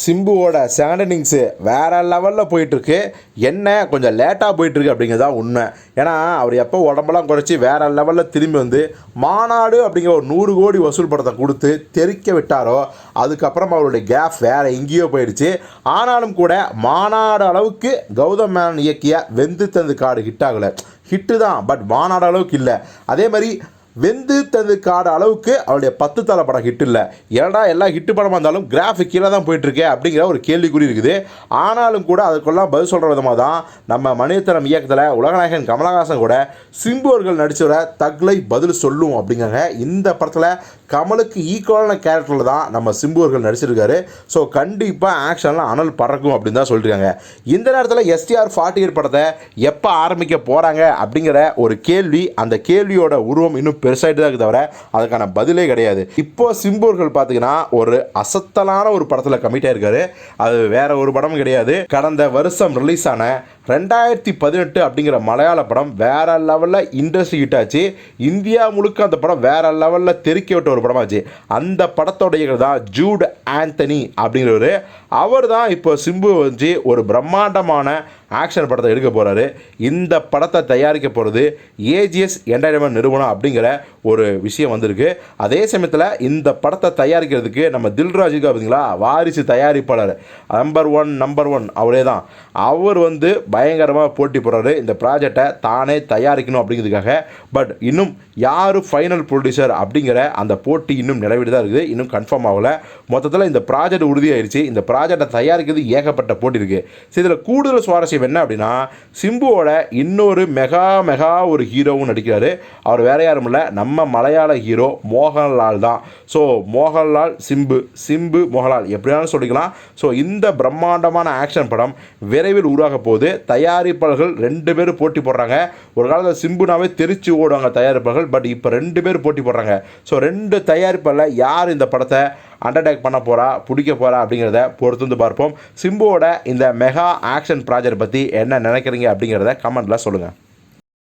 சிம்புவோட second innings வேறு லெவலில் போயிட்டுருக்கு. என்ன கொஞ்சம் லேட்டாக போயிட்டுருக்கு அப்படிங்கிறது தான் உண்மை. ஏன்னா அவர் எப்போ உடம்பெல்லாம் குறைச்சி வேறு லெவலில் திரும்பி வந்து மாநாடு அப்படிங்கிற ஒரு நூறு கோடி வசூல் படத்தை கொடுத்து தெறிக்க விட்டாரோ அதுக்கப்புறம் அவருடைய கேப் வேறு எங்கேயோ போயிடுச்சு. ஆனாலும் கூட மாநாடு அளவுக்கு கௌதம் மேனன் இயக்கிய வெந்து தந்து காடு ஹிட் ஆகலை. ஹிட்டு தான் பட் மாநாடு அளவுக்கு இல்லை. அதே மாதிரி வெந்து தந்து காடு அளவுக்கு அவருடைய பத்து தலை படம் ஹிட் இல்லை. ஏன்னா எல்லா ஹிட்டு படமாக இருந்தாலும் கிராஃபிக் கீழே தான் போயிட்டுருக்கே அப்படிங்கிற ஒரு கேள்விக்குறி இருக்குது. ஆனாலும் கூட அதுக்கெல்லாம் பதில் சொல்கிற விதமாக தான் நம்ம மணியத்தனம் இயக்கத்தில் உலகநாயகன் கமலஹாசன் கூட சிம்பு அவர்கள் நடிச்சவரை தக்லை பதில் சொல்லும் அப்படிங்கிறாங்க. இந்த படத்தில் கமலுக்கு ஈக்குவலான கேரக்டரில் தான் நம்ம சிம்பு அவர்கள் நடிச்சிருக்காரு. ஸோ கண்டிப்பாக ஆக்ஷன்லாம் அனல் பறக்கும் அப்படின்னு தான் சொல்லியிருக்காங்க. இந்த நேரத்தில் எஸ்டிஆர் ஃபார்ட்டி எயிட் படத்தை எப்போ ஆரம்பிக்க போகிறாங்க அப்படிங்கிற ஒரு கேள்வி அந்த கேள்வியோட உருவம் இன்னும் பெருசாகிட்டு தான் இருக்குது தவிர அதுக்கான பதிலே கிடையாது. இப்போ சிம்பு பார்த்தீங்கன்னா ஒரு அசத்தலான ஒரு படத்தில் கமிட் ஆயிருக்காரு அது வேற ஒரு படமும் கிடையாது. கடந்த வருஷம் ரிலீஸ் ஆன ரெண்டாயிரத்தி பதினெட்டு அப்படிங்கிற மலையாள படம் வேறு லெவலில் இண்டஸ்ட்ரி ஹிட் ஆச்சு. இந்தியா முழுக்க அந்த படம் வேறு லெவலில் தெறிக்க விட்ட ஒரு படமாச்சு. அந்த படத்தோடைய தான் ஜூட் ஆந்தனி அப்படிங்கிறவர். அவர் தான் இப்போ சிம்பு வந்து ஒரு பிரம்மாண்டமான ஆக்ஷன் படத்தை எடுக்க போகிறாரு இந்த படத்தை தயாரிக்க போகிறது ஏஜிஎஸ் என்டர்டைன்மெண்ட் நிறுவனம் அப்படிங்கிற ஒரு விஷயம் வந்திருக்கு. அதே சமயத்தில் இந்த படத்தை தயாரிக்கிறதுக்கு நம்ம தில்ராஜ் பார்த்தீங்களா வாரிசு தயாரிப்பாளர். நம்பர் ஒன் நம்பர் ஒன் அவரே தான். அவர் வந்து பயங்கரமாக போட்டி போடுறாரு. இந்த ப்ராஜெக்டை தானே தயாரிக்கணும் அப்படிங்கிறதுக்காக. பட் இன்னும் யார் ஃபைனல் ப்ரொடியூசர் அப்படிங்கிற அந்த போட்டி இன்னும் நிலவிட்டு தான் இருக்குது. இன்னும் கன்ஃபார்ம் ஆகலை. மொத்தத்தில் இந்த ப்ராஜெக்ட் உறுதியாயிருச்சு. இந்த ப்ராஜெக்டை தயாரிக்கிறது ஏகப்பட்ட போட்டி இருக்குது இதில் கூடுதல் சுவாரஸ்யம் என்ன அப்படின்னா சிம்புவோட இன்னொரு மெகா மெகா ஒரு ஹீரோவும் நடிக்கிறாரு. அவர் வேற யாரும் இல்லை. நம்ம மலையாள ஹீரோ மோகன்லால் தான். ஸோ மோகன்லால் சிம்பு சிம்பு மோகன்லால் எப்படினாலும் சொல்லிக்கலாம். ஸோ இந்த பிரம்மாண்டமான ஆக்ஷன் படம் விரைவில் உருவாக போகுது. தயாரிப்பாளர்கள் ரெண்டு பேரும் போட்டி போடுறாங்க. ஒரு காலத்தில் சிம்புனாவே தெரிச்சு ஓடுவாங்க தயாரிப்பாளர்கள் பட் இப்போ ரெண்டு பேர் போட்டி போடுறாங்க. ஸோ ரெண்டு தயாரிப்பாளர் யார் இந்த படத்தை அண்டர்டேக் பண்ண போகிறா பிடிக்க போகிறா அப்படிங்கிறத பொறுத்து வந்து பார்ப்போம். சிம்புவோட இந்த மெகா ஆக்ஷன் ப்ராஜெக்ட் பற்றி என்ன நினைக்கிறீங்க அப்படிங்கிறத கமெண்ட்டில் சொல்லுங்கள்